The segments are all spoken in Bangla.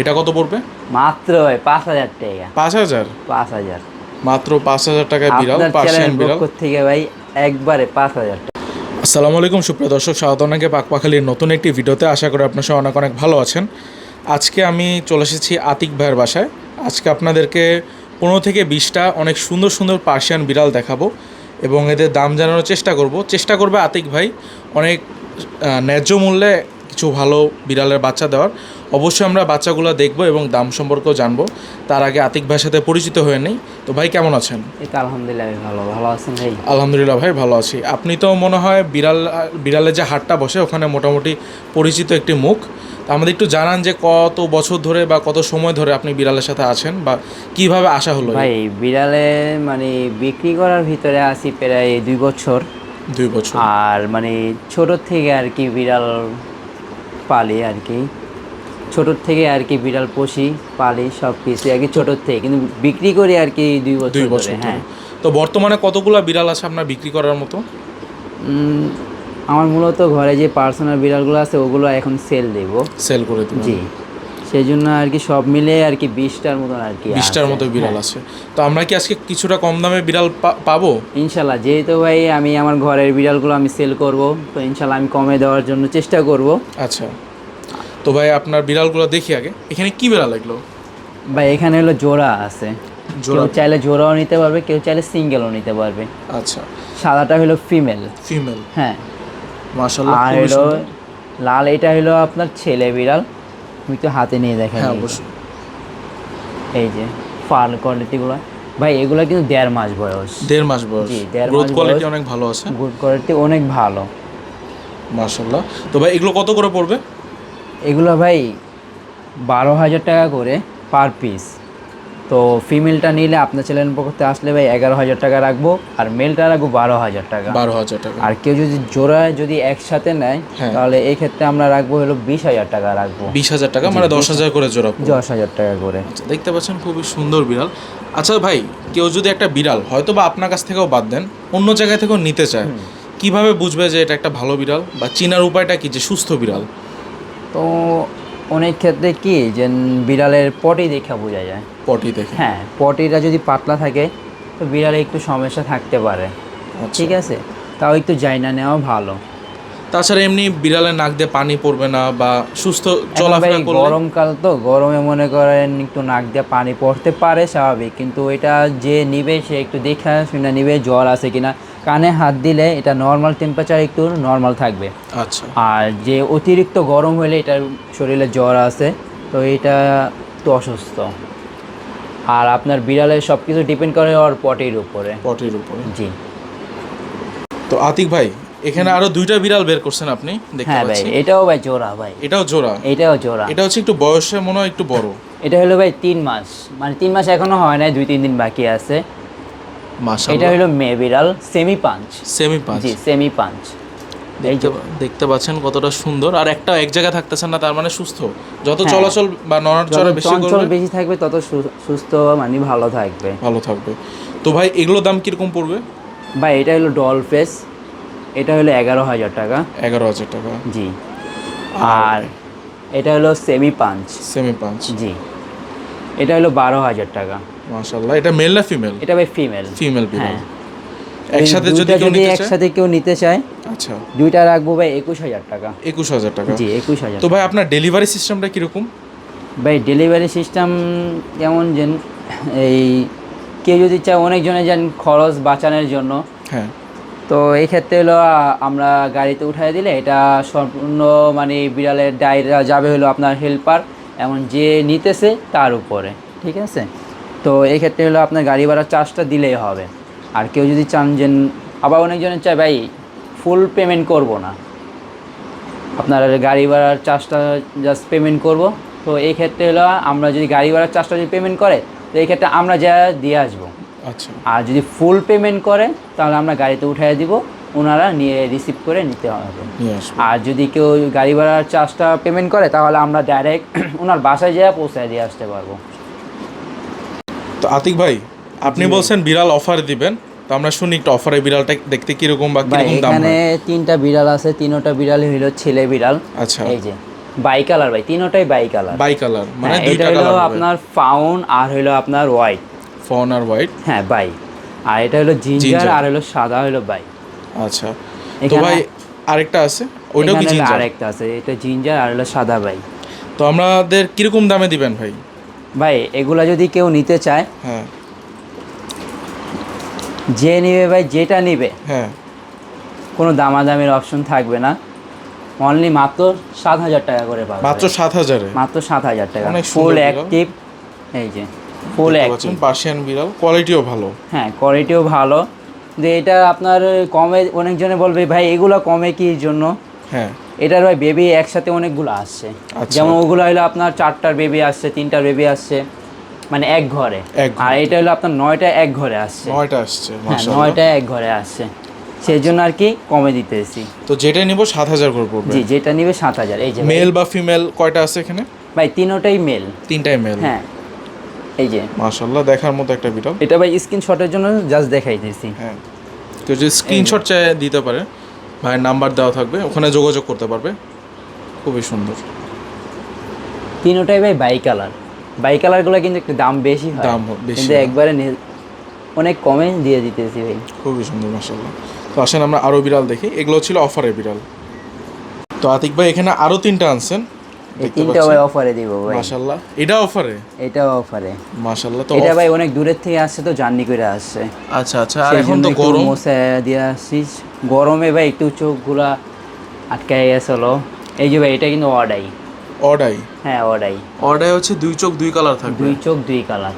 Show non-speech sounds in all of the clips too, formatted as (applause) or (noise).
এটা কত পড়বে? মাত্র ভাই পাঁচ হাজার টাকা। পাঁচ হাজার? পাঁচ হাজার। মাত্র পাঁচ হাজার টাকায় বিড়াল পার্সিয়ান বিড়াল। থেকে ভাই একবারে পাঁচ হাজার টাকা। আসসালামু আলাইকুম সুপ্রিয় দর্শক স্বাগত অনেকে পাকপাখালির নতুন একটি ভিডিওতে। আশা করি আপনার সবাই অনেক অনেক ভালো আছেন। আজকে আমি চলে এসেছি আতিক ভাইয়ের বাসায়। আজকে আপনাদেরকে পনেরো থেকে বিশটা অনেক সুন্দর সুন্দর পার্সিয়ান বিড়াল দেখাবো এবং এদের দাম জানানোর চেষ্টা করব। চেষ্টা করবে আতিক ভাই অনেক ন্যায্য মূল্যে কিছু ভালো বিড়ালের বাচ্চা দেওয়ার। অবশ্যই আমরা বাচ্চাগুলো দেখব এবং দাম সম্পর্কেও জানব। তার আগে আতিক ভাইয়ের সাথে পরিচিত হয়ে নেই। তো ভাই কেমন আছেন? এই তো আলহামদুলিল্লাহ ভালো। ভালো আছেন ভাই? আলহামদুলিল্লাহ ভাই ভালো আছি। আপনি তো মনে হয় বিড়াল বিড়ালের যে হাটটা বসে ওখানে মোটামুটি পরিচিত একটি মুখ। তা আমাদের একটু জানান যে কত বছর ধরে বা কত সময় ধরে আপনি বিড়ালের সাথে আছেন বা কীভাবে আসা হলো? ভাই বিড়ালে মানে বিক্রি করার ভিতরে আছি প্রায় দুই বছর। দুই বছর। আর মানে ছোট থেকে আর কি বিড়াল পালি আর কি। ছোটোর থেকে আর কি বিড়াল পুষি পালি সব কিছু আর কি ছোটোর থেকে কিন্তু বিক্রি করি আর কি দুই বছর দুই ধরে, বছর হ্যাঁ। তো বর্তমানে কতগুলো বিড়াল আছে আপনার বিক্রি করার মতো? আমার মূলত ঘরে যে পার্সোনাল বিড়ালগুলো আছে ওগুলো এখন সেল দেব। সেল করে দিবেন। জি। সেই জন্য আর কি সব মিলে আর কি বিশটার মতন আর কি বিশটার। মতো বিড়াল হ্যাঁ। আছে। তো আমরা কি আজকে কিছুটা কম দামে বিড়াল পাবো? ইনশাল্লাহ যেহেতু ভাই আমি আমার ঘরের বিড়ালগুলো আমি সেল করব তো ইনশাল্লাহ আমি কমে দেওয়ার জন্য চেষ্টা করব। আচ্ছা। তো ভাই আপনার বিড়ালগুলো দেখি আগে। এখানে কি বিড়াল লাগল? ভাই এখানে হলো জোড়া আছে। জোড়া। কেউ চাইলে জোড়াও নিতে পারবে কেউ চাইলে সিঙ্গেলও নিতে পারবে। আচ্ছা। সাদাটা হলো ফিমেল। ফিমেল। হ্যাঁ। মাশাআল্লাহ আর হলো লাল এটা হলো আপনার ছেলে বিড়াল। আমি তো হাতে নিয়ে দেখেন হ্যাঁ অবশ্যই। এই যে ফার্ন কোয়ালিটিগুলো। ভাই এগুলো কিন্তু দেড় মাস বয়স। দেড় মাস বয়স। জি, দেড় মাস কোয়ালিটি অনেক ভালো আছে। গুড কোয়ালিটি অনেক ভালো। মাশাল্লাহ তো ভাই এগুলো কত করে পড়বে? এগুলো ভাই বারো হাজার টাকা করে পার পিস তো ফিমেলটা নিলে আপনার চ্যানেল পক্ষতে আসলে ভাই এগারো হাজার টাকা রাখব আর মেলটা রাখব বারো হাজার টাকা। বারো হাজার টাকা। আর কেউ যদি জোড়া যদি একসাথে নেয় হ্যাঁ। তাহলে এই ক্ষেত্রে আমরা রাখব হলো বিশ হাজার টাকা রাখব। বিশ হাজার টাকা মানে দশ হাজার করে জোড়া দশ হাজার টাকা করে। আচ্ছা, দেখতে পাচ্ছেন খুবই সুন্দর বিড়াল। আচ্ছা ভাই কেউ যদি একটা বিড়াল হয়তো বা আপনার কাছ থেকেও বাদ দেন অন্য জায়গা থেকেও নিতে চায় কীভাবে বুঝবে যে এটা একটা ভালো বিড়াল? বা চিনার উপায়টা কি যে সুস্থ বিড়াল? তো অনেক ক্ষেত্রে কি যে বিড়ালের পটি দেখা বোঝা যায়। পটি দেখে। হ্যাঁ পটিটা যদি পাতলা থাকে তো বিড়ালে একটু সমস্যা থাকতে পারে। আচ্ছা। ঠিক আছে? তাও একটু জাইনা নেওয়া ভালো। তাছাড়া এমনি বিড়ালের নাক দিয়ে পানি পড়বে না বা সুস্থ চলাফেরা করলে গরমকাল তো গরমে মনে করেন একটু নাক দিয়ে পানি পড়তে পারে স্বাভাবিক কিন্তু এটা যে নিবে সে একটু দেখা শুনে নিবে জ্বর আছে কিনা। কানে হাত দিলে এটা নর্মাল টেম্পারেচার একটু নর্মাল থাকবে। আচ্ছা। আর যে অতিরিক্ত গরম হলে এটার শরীরে জ্বর আছে তো এটা একটু অসুস্থ। আর আপনার বিড়ালের সব কিছু ডিপেন্ড করে ওর পটির উপরে। পটির উপরে। জি। তো আতিক ভাই এখানে আরও দুইটা বিড়াল বের করছেন আপনি দেখতে হ্যাঁ ভাই পাচ্ছি। এটাও ভাই জোড়া ভাই। এটাও জোড়া? এটাও জোড়া। এটা হচ্ছে একটু বয়সে মনে হয় একটু বড়। এটা হলো ভাই তিন মাস। মানে তিন মাস এখনও হয় নাই দুই তিন দিন বাকি আছে। এটা হলো মেয়ে বিড়াল সেমি পাঞ্চ সেমি পাঁচ জি সেমি পাঞ্চ দেখতে পাচ্ছেন কতটা সুন্দর। আর একটা এক জায়গায় থাকতেছেন না তার মানে সুস্থ। যত হ্যাঁ। চলাচল বা নড়াচড়া বেশি করবে বেশি থাকবে তত সুস্থ মানে ভালো থাকবে। ভালো থাকবে। তো ভাই এগুলো দাম কীরকম পড়বে? ভাই এটা হলো ডল ফেস এটা হলো এগারো হাজার টাকা। এগারো হাজার টাকা। জি। আর এটা হলো সেমি পাঞ্চ সেমি পাঁচ জি। এটা হলো বারো হাজার টাকা। মাশাল্লাহ এটা মেল না ফিমেল এটা ভাই ফিমেল ফিমেল বিড়াল হ্যাঁ। একসাথে যদি কেউ নিতে চায়? একসাথে কেউ নিতে চায় আচ্ছা। দুইটা রাখব ভাই একুশ হাজার টাকা। একুশ হাজার টাকা? জি একুশ হাজার তো ভাই আপনার ডেলিভারি সিস্টেমটা কীরকম? ভাই ডেলিভারি সিস্টেম যেমন যেন এই কেউ যদি চায় অনেকজনে যেন খরচ বাঁচানোর জন্য। হ্যাঁ। তো এই ক্ষেত্রে হলো আমরা গাড়িতে উঠাই দিলে এটা সম্পূর্ণ মানে বিড়ালের ডায়রা যাবে হলো আপনার হেল্পার এমন যে নিতেছে তার উপরে। ঠিক আছে? তো এই ক্ষেত্রে হলো আপনার গাড়ি ভাড়ার চার্জটা দিলেই হবে। আর কেউ যদি চান যে আবার অনেকজনের চায় ভাই ফুল পেমেন্ট করব না। আপনার গাড়ি ভাড়ার চার্জটা জাস্ট পেমেন্ট করব। তো এই ক্ষেত্রে হলো আমরা যদি গাড়ি ভাড়ার চার্জটা যদি পেমেন্ট করে তো এই ক্ষেত্রে আমরা যা দিয়ে আসব। আচ্ছা। আর যদি ফুল পেমেন্ট করে তাহলে আমরা গাড়িতে উঠিয়ে দিব ওনারা নিয়ে রিসিভ করে নিতে হবে। আর যদি কেউ গাড়ি ভাড়ার চার্জটা পেমেন্ট করে তাহলে আমরা ডাইরেক্ট ওনার (clears throat) বাসায় যেয়ে পৌঁছায় দিয়ে আসতে পারব। তো আতিক ভাই আপনি বলছেন বিড়াল অফার দিবেন তো আমরা শুনি একটু অফারে বিড়ালটা দেখতে কীরকম বা কীরকম দাম এখানে তিনটা বিড়াল আছে তিনোটা বিড়ালই হলো ছেলে বিড়াল। আচ্ছা। এই যে বাই কালার ভাই তিনোটাই বাই কালার। বাই কালার মানে হ্যাঁ, দুইটা এটা হলো আপনার ফাউন আর হলো আপনার হোয়াইট। ফাউন আর হোয়াইট? হ্যাঁ বাই। আর এটা হলো জিঞ্জার আর হলো সাদা হলো বাই। আচ্ছা। তো ভাই আরেকটা আছে ওইটাও কি জিঞ্জার? আরেকটা আছে এটা জিঞ্জার আর হলো সাদা বাই। তো আমাদের কীরকম দামে দিবেন ভাই? ভাই এগুলা যদি কেউ নিতে চায় হ্যাঁ। যে নিবে ভাই যেটা নিবে হ্যাঁ। কোনো দামাদামির অপশন থাকবে না। অনলি মাত্র সাত হাজার টাকা করে পাবে মাত্র সাত হাজারে? মাত্র সাত হাজার টাকা। ফুল অ্যাক্টিভ এই যে ফুল অ্যাক্টিভ পার্সিয়ান বিড়াল কোয়ালিটিও ভালো। হ্যাঁ কোয়ালিটিও ভালো। যে এটা আপনার কমে অনেকজনে বলবে ভাই এগুলো কমে কি জন্য? হ্যাঁ। এটার ভাই বেবি একসাথে অনেকগুলো আসছে। আচ্ছা। যেমন ওগুলো হলো আপনার চারটার বেবি আসছে তিনটার বেবি আসছে মানে এক ঘরে। আর এটা হলো আপনার নয়টা এক ঘরে আসছে। নয়টা আসছে হ্যাঁ মাশাআল্লাহ। নয়টা এক ঘরে আসছে। সেই জন্য আর কি কমে দিতেছি। তো যেটা নিব সাত হাজার করে পড়বে। জি যেটা নিবে সাত হাজার। এই যে মেল বা ফিমেল কয়টা আছে এখানে? ভাই তিনোটাই মেল। তিনটাই মেল। হ্যাঁ। এই যে। মাশাল্লাহ দেখার মতো একটা বিড়াল। এটা ভাই স্ক্রিনশটের জন্য জাস্ট দেখাইতেছি। হ্যাঁ। কেউ যদি স্ক্রিনশট চায় দিতে পারে। ভাইয়ের নাম্বার দেওয়া থাকবে ওখানে যোগাযোগ করতে পারবে। খুবই সুন্দর। তিনোটাই ভাই বাই কালার বাই কালারগুলো কিন্তু একটু দাম বেশি হয়। দাম বেশি কিন্তু একবারে অনেক কমে দিয়ে দিতেছি ভাই। খুবই সুন্দর মাশাল্লাহ তো আসেন আমরা আরও বিড়াল দেখি। এগুলো ছিল অফারের বিড়াল। তো আতিক ভাই এখানে আরও তিনটা আনছেন। তিনটা ভাই অফারে দিব ভাই। মাশাল্লাহ এটা অফারে এটাও অফারে মাশাল্লাহ তো এটা ভাই অনেক দূরের থেকে আসছে তো জার্নি করে আসছে। আচ্ছা আচ্ছা। আর এখন তো গরম। মোছা দিয়ে আসছিস। গরমে ভাই একটু চোখগুলা আটকায় গেছিল এই যে ভাই এটা কিন্তু অডাই। অডাই? হ্যাঁ অডাই। অডাই হচ্ছে দুই চোখ দুই কালার থাকবে। দুই চোখ দুই কালার।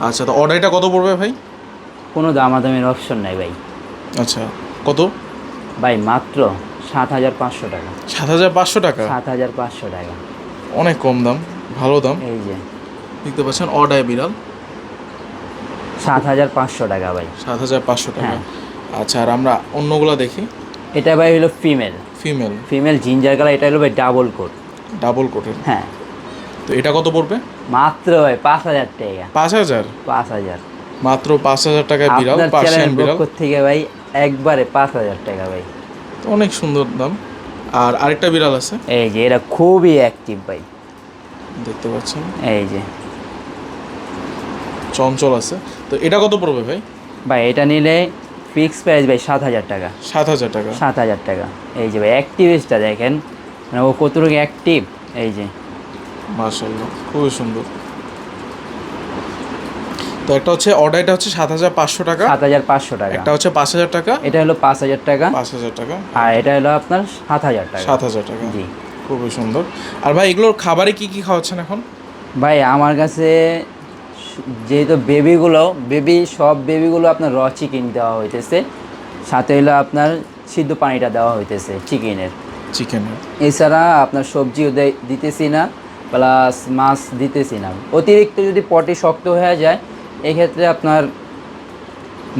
আচ্ছা তো অডাইটা কত পড়বে ভাই? কোনো দামাদামির অপশন নাই ভাই। আচ্ছা কত? ভাই মাত্র সাত হাজার পাঁচশো টাকা। সাত হাজার পাঁচশো টাকা? সাত হাজার পাঁচশো টাকা। অনেক কম দাম ভালো দাম। এই যে। দেখতে পাচ্ছেন অডাই বিড়াল। সাত হাজার পাঁচশো টাকা ভাই। সাত হাজার পাঁচশো টাকা। হ্যাঁ। আচ্ছা আর আমরা অন্যগুলো দেখি। এটা ভাই হলো female. Female. Female ginger colour এটা হলো ভাই ডাবল কোট। ডাবল কোটের? হ্যাঁ। তো এটা কত পড়বে? মাত্র ভাই পাঁচ হাজার টাকা। পাঁচ হাজার? পাঁচ হাজার। মাত্র পাঁচ হাজার টাকায় বিড়াল পার্সিয়ান বিড়াল। থেকে ভাই? একবারে পাঁচ হাজার টাকা ভাই। তো অনেক সুন্দর দাম। আর আরেকটা বিড়াল আছে। এই যে এটা খুবই অ্যাক্টিভ ভাই। দেখতে পাচ্ছেন? এই যে। চঞ্চল আছে। তো এটা কত পড়বে ভাই? ভাই এটা নিলে ফিক্স প্রাইস ভাই সাত হাজার টাকা। সাত হাজার টাকা। সাত হাজার টাকা। এই যে ভাই অ্যাক্টিভিস্টটা দেখেন। মানে ও কতটুকু অ্যাক্টিভ এই যে। মার্শাল্লাহ খুবই সুন্দর। তো একটা হচ্ছে অর্ডারটা হচ্ছে সাত হাজার পাঁচশো টাকা। সাত হাজার পাঁচশো টাকা। একটা হচ্ছে পাঁচ হাজার টাকা। এটা হলো পাঁচ হাজার টাকা। পাঁচ হাজার টাকা। আর এটা হলো আপনার সাত হাজার টাকা। সাত হাজার টাকা। জি। খুবই সুন্দর। আর ভাই এগুলোর খাবারে কি কি খাওয়াচ্ছেন এখন? ভাই আমার কাছে যেহেতু বেবিগুলো বেবি সব বেবিগুলো আপনার র চিকেন দেওয়া হইতেছে। সাথে হলো আপনার সিদ্ধ পানিটা দেওয়া হইতেছে চিকেনের চিকেন এছাড়া আপনার সবজিও দিতেছি না প্লাস মাছ দিতেছি না। অতিরিক্ত যদি পটি শক্ত হয়ে যায় এক্ষেত্রে আপনার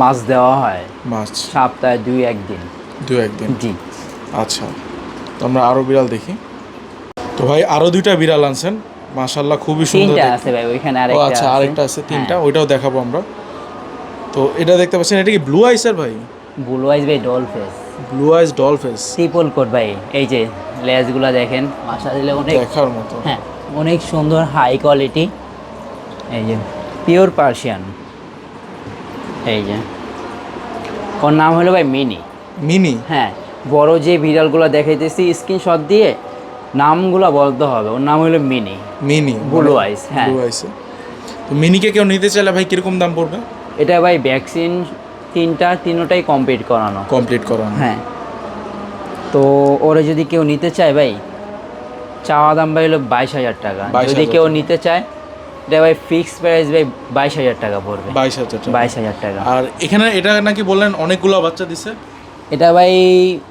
মাছ দেওয়া হয়। মাছ। সপ্তাহে দুই একদিন দু একদিন জি। আচ্ছা তো আমরা আরও বিড়াল দেখি। তো ভাই আরও দুইটা বিড়াল আনছেন। মাশাল্লাহ খুবই সুন্দর তিনটা আছে ভাই ওইখানে ও আরেকটা আচ্ছা আরেকটা আছে তিনটা হ্যাঁ। ওইটাও দেখাবো আমরা। তো এটা দেখতে পাচ্ছেন এটা কি ব্লু আইসের ভাই? ব্লু আইস ভাই doll face blue eyes doll face triple coat ভাই এই যে লেজগুলো দেখেন দিলে অনেক দেখার মতো। হ্যাঁ অনেক সুন্দর হাই কোয়ালিটি এই যে পিওর পার্সিয়ান এই যে ওর নাম হলো ভাই মিনি মিনি হ্যাঁ বড় যে বিড়ালগুলো দেখাইতেছি স্ক্রিনশট দিয়ে নামগুলো বলতে হবে। ওর নাম হলো মিনি। মিনি Blue eyes, হ্যাঁ। ব্লু আইসে তো মিনিকে কেউ নিতে চাইলে ভাই কীরকম দাম পড়বে? এটা ভাই ভ্যাকসিন তিনটা তিনোটাই কমপ্লিট করানো। কমপ্লিট করানো। হ্যাঁ। তো ওরা যদি কেউ নিতে চায় ভাই চাওয়া দাম ভাই হলো বাইশ হাজার টাকা। যদি কেউ নিতে চায় এটা ভাই ফিক্স প্রাইস ভাই বাইশ হাজার টাকা পড়বে। বাইশ হাজার টাকা। বাইশ হাজার টাকা। আর এখানে এটা নাকি বললেন অনেকগুলো বাচ্চা দিছে। এটা ভাই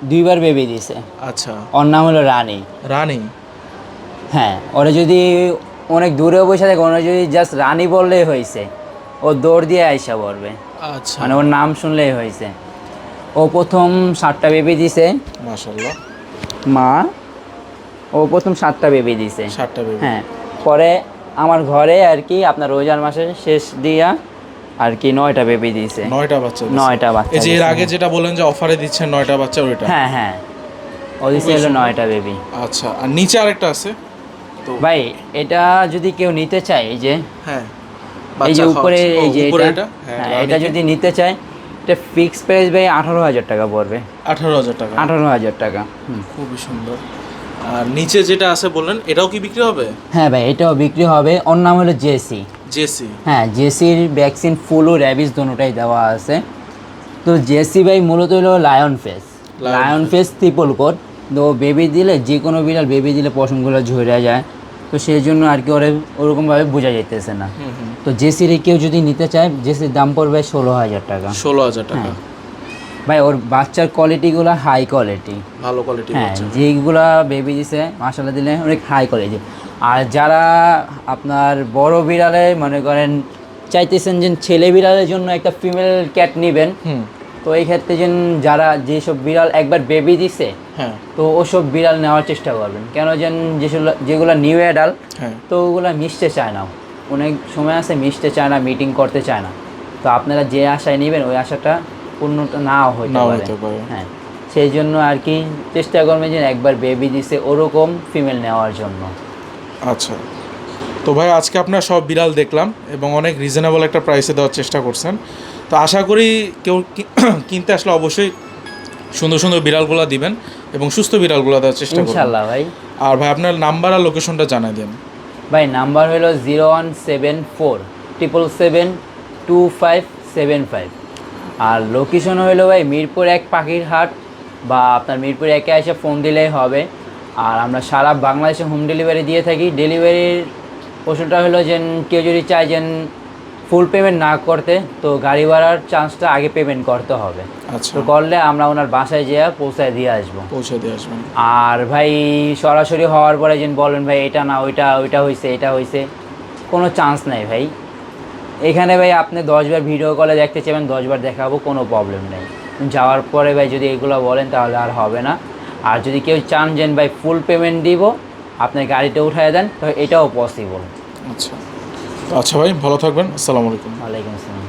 দুইবার বেবি দিছে। আচ্ছা। ওর নাম হলো রানী। রানী? হ্যাঁ ওরা যদি অনেক দূরেও বসে থাকে ওরা যদি জাস্ট রানী বললেই হয়েছে ও দৌড় দিয়ে আইসা পড়বে। আচ্ছা। মানে ওর নাম শুনলেই হয়েছে। ও প্রথম সাতটা বেবি দিছে। মাশাল্লাহ মা ও প্রথম সাতটা বেবি দিছে। সাতটা বেবি। হ্যাঁ পরে আমার ঘরে আর কি আপনার রোজার মাসের শেষ দিয়া আর কি নয়টা বেবি দিয়েছে। নয়টা বাচ্চা নয়টা বাচ্চা এই যে এর আগে যেটা বলেন যে অফারে দিচ্ছেন নয়টা বাচ্চা ওইটা? হ্যাঁ হ্যাঁ। ও হলো নয়টা বেবি আচ্ছা আর নিচে আরেকটা আছে? তো ভাই এটা যদি কেউ নিতে চায় এই যে হ্যাঁ এই যে উপরে এই যে এটা হ্যাঁ হ্যাঁ, এটা যদি নিতে চায় এটা ফিক্স প্রাইস ভাই আঠারো হাজার টাকা পড়বে। আঠারো হাজার টাকা। আঠারো হাজার টাকা। খুবই সুন্দর। আর নিচে যেটা আছে বললেন এটাও কি বিক্রি হবে? হ্যাঁ ভাই এটাও বিক্রি হবে। ওর নাম হলো জেসি। জেসি। হ্যাঁ জেসির ভ্যাকসিন ফুল ও র্যাবিস দুটোটাই দেওয়া আছে। তো জেসি ভাই মূলত হলো lion face lion face triple coat তো বেবি দিলে যে কোনো বিড়াল বেবি দিলে পশমগুলো ঝরে যায়। তো সেই জন্য আর কি ওরা ওরকমভাবে বোঝা যাইতেছে না। তো জেসির কেউ যদি নিতে চায় জেসির দাম পড়বে ষোলো হাজার টাকা। ষোলো হাজার টাকা। হ্যাঁ। ভাই ওর বাচ্চার কোয়ালিটিগুলো হাই কোয়ালিটি ভালো কোয়ালিটি হ্যাঁ যেগুলা বেবি দিছে মাসালা দিলে অনেক হাই কোয়ালিটি আর যারা আপনার বড় বিড়ালে মনে করেন চাইতেছেন যে ছেলে বিড়ালের জন্য একটা ফিমেল ক্যাট নেবেন হুম। তো এই ক্ষেত্রে যেন যারা যেসব বিড়াল একবার বেবি দিছে হ্যাঁ। তো ওসব বিড়াল নেওয়ার চেষ্টা করবেন। কেন যেন যেসব যেগুলো নিউ অ্যাডাল হ্যাঁ। তো ওগুলো মিশতে চায় না। অনেক সময় আছে মিশতে চায় না মিটিং করতে চায় না। তো আপনারা যে আশায় নেবেন ওই আশাটা পূর্ণটা নাও হতে পারে। হ্যাঁ। সেই জন্য আর কি চেষ্টা করবেন যে একবার বেবি দিছে ওরকম ফিমেল নেওয়ার জন্য। আচ্ছা। তো ভাই আজকে আপনার সব বিড়াল দেখলাম এবং অনেক রিজনেবল একটা প্রাইসে দেওয়ার চেষ্টা করছেন। তো আশা করি কেউ (clears throat) কিনতে আসলে অবশ্যই সুন্দর সুন্দর বিড়ালগুলো দিবেন এবং সুস্থ বিড়ালগুলো দেওয়ার চেষ্টা করবেন। ভাই। আর ভাই আপনার নাম্বার আর লোকেশনটা জানাই দেন। ভাই নাম্বার হলো zero one seven four triple seven two five seven five আর লোকেশন হলো ভাই মিরপুর এক পাখির হাট বা আপনার মিরপুর একে এসে ফোন দিলেই হবে। আর আমরা সারা বাংলাদেশে হোম ডেলিভারি দিয়ে থাকি। ডেলিভারির প্রশ্নটা হলো যে কেউ যদি চায় যে ফুল পেমেন্ট না করতে তো গাড়ি ভাড়ার চান্সটা আগে পেমেন্ট করতে হবে। আচ্ছা। তো করলে আমরা ওনার বাসায় যেয়ে পৌঁছায় দিয়ে আসব। পৌঁছে দিয়ে আসবেন। আর ভাই সরাসরি হওয়ার পরে যেন বলেন ভাই এটা না ওইটা ওইটা হয়েছে এটা হয়েছে কোনো চান্স নাই ভাই। এখানে ভাই আপনি দশবার ভিডিও কলে দেখতে চাইবেন দশবার দেখাবো কোনো প্রবলেম নেই। যাওয়ার পরে ভাই যদি এগুলো বলেন তাহলে আর হবে না। আর যদি কেউ চান যেন ভাই ফুল পেমেন্ট দিব আপনার গাড়িটা উঠায় দেন তো এটাও পসিবল আচ্ছা। আচ্ছা ভাই ভালো থাকবেন। আসসালামু আলাইকুম। ওয়ালাইকুম আসসালাম।